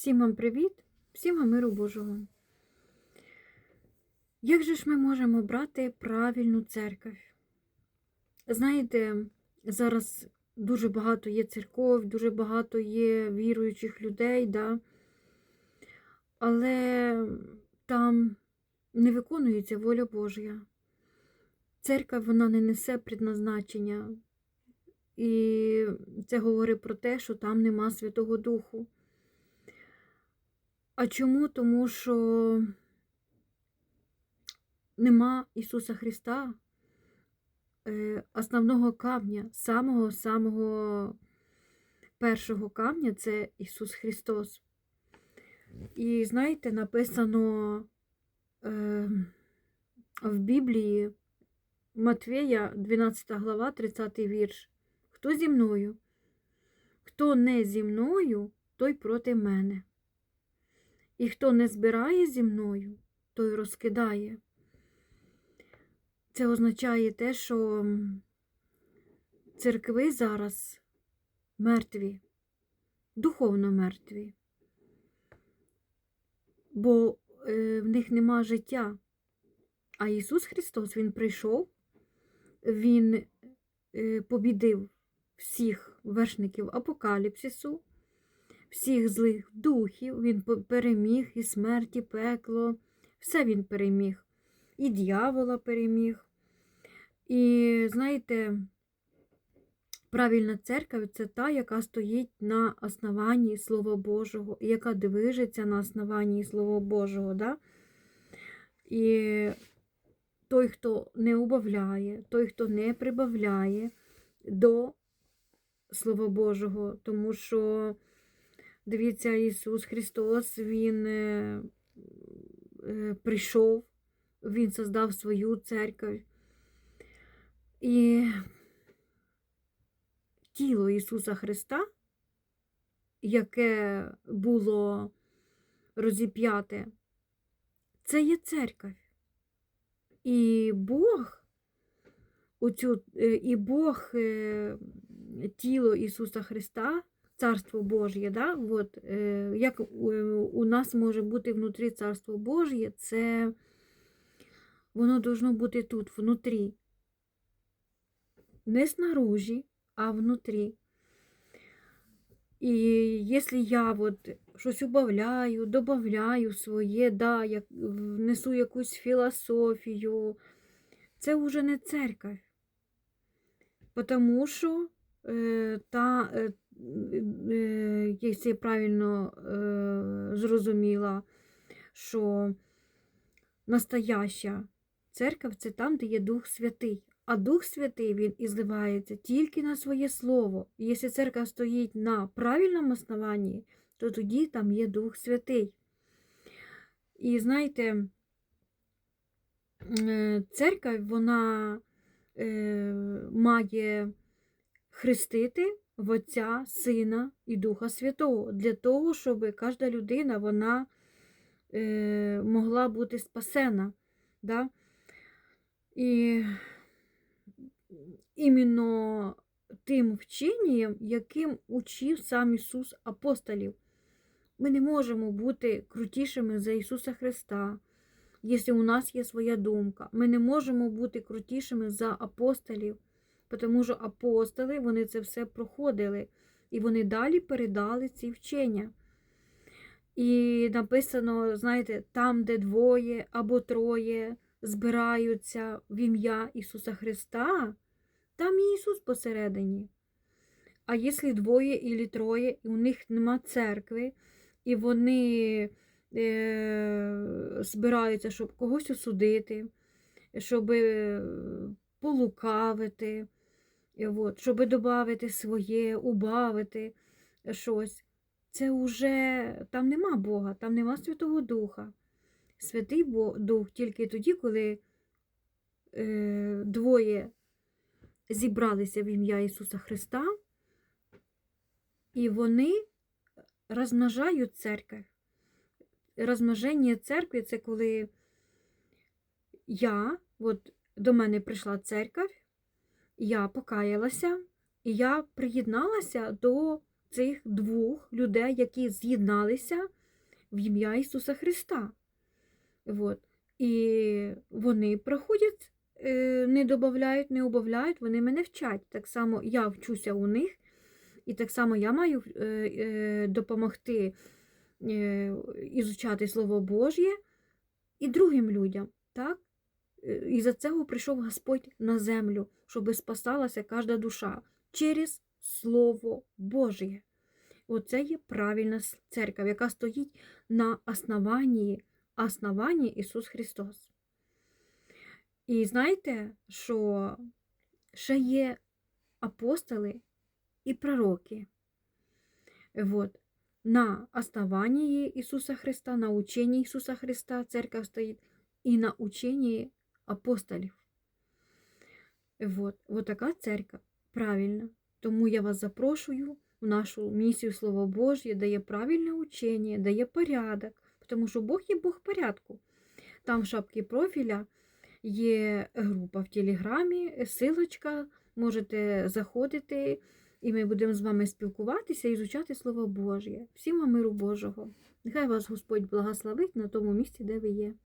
Всім вам привіт, всім вам миру Божого. Як же ж ми можемо брати правильну церковь? Знаєте, зараз дуже багато є церков, дуже багато є віруючих людей, да? але там не виконується воля Божа. Церква вона не несе предназначення. І це говорить про те, що там нема Святого Духу. А чому? Тому що нема Ісуса Христа, е, основного камня, самого-самого першого камня це Ісус Христос. І знаєте, написано е, в Біблії Матвея, 12 глава, 30 вірш. Хто зі мною? Хто не зі мною, той проти мене. І хто не збирає зі мною, той розкидає. Це означає те, що церкви зараз мертві, духовно мертві, бо е, в них нема життя. А Ісус Христос Він прийшов, Він е, побідив всіх вершників апокаліпсису, всіх злих духів, він переміг і смерть, і пекло, все він переміг, і дьявола переміг. І знаєте, правильна церква це та, яка стоїть на основанні Слова Божого, і яка движеться на основанні Слова Божого. Да? І той, хто не убавляє, той, хто не прибавляє до Слова Божого, тому що, дивіться, Ісус Христос, Він е, е, прийшов, Він создав свою церкву. І тіло Ісуса Христа, яке було розіп'яте, це є церква. І Бог, оцю, е, і Бог тіло Ісуса Христа, Царство Божє, да? От, е, як у нас може бути внутрі Царство Божє, це воно должно бути тут, внутрі. Не снаружи, а внутрі. І якщо я от щось убавляю, додаю своє, да, як, внесу якусь філософію, це вже не церковь. Тому що е, та, е, якщо я правильно е, зрозуміла, що настояща церква це там, де є Дух Святий. А Дух Святий він і зливається тільки на своє Слово. І якщо церква стоїть на правильному основанні, то тоді там є Дух Святий. І знаєте, церква, вона е, має хрестити в Отця, Сина і Духа Святого для того, щоб кожна людина вона е, могла бути спасена. Да? І іменно тим вченням, яким учив сам Ісус апостолів. Ми не можемо бути крутішими за Ісуса Христа, якщо у нас є своя думка. Ми не можемо бути крутішими за апостолів, тому що апостоли вони це все проходили, і вони далі передали ці вчення. І написано, знаєте, там, де двоє або троє збираються в ім'я Ісуса Христа, там і Ісус посередині. А якщо двоє і троє, і у них нема церкви, і вони е, збираються, щоб когось осудити, щоб полукавити, от, щоб додати своє, убавити щось, це вже там нема Бога, там нема Святого Духа. Святий Дух тільки тоді, коли е, двоє зібралися в ім'я Ісуса Христа, і вони розмножають церкву. Розмноження церкви це коли я, от до мене прийшла церква, я покаялася, і я приєдналася до цих двох людей, які з'єдналися в ім'я Ісуса Христа. От. І вони проходять, е, не додають, не убавляють, вони мене вчать. Так само я вчуся у них, і так само я маю е, е, допомогти ізучати Слово Божє і другим людям. Так? Е, І за цього прийшов Господь на землю, щоб спасалася кожна душа через Слово Божє. Оце є правильна церква, яка стоїть на основанні, основанні Ісус Христос. І знаєте, що ще є апостоли і пророки. Вот. На основании Ісуса Христа, на учении Ісуса Христа церковь стоїть, і на учении апостолів. Вот. Вот така церква правильна. Тому я вас запрошую в нашу місію Слово Божє, де є правильне учення, де є порядок, тому що Бог є Бог порядку. Там в шапці профіля є група в Телеграмі, силочка, можете заходити, і ми будемо з вами спілкуватися і звучати Слово Божє. Всім вам миру Божого. Нехай вас Господь благословить на тому місці, де ви є.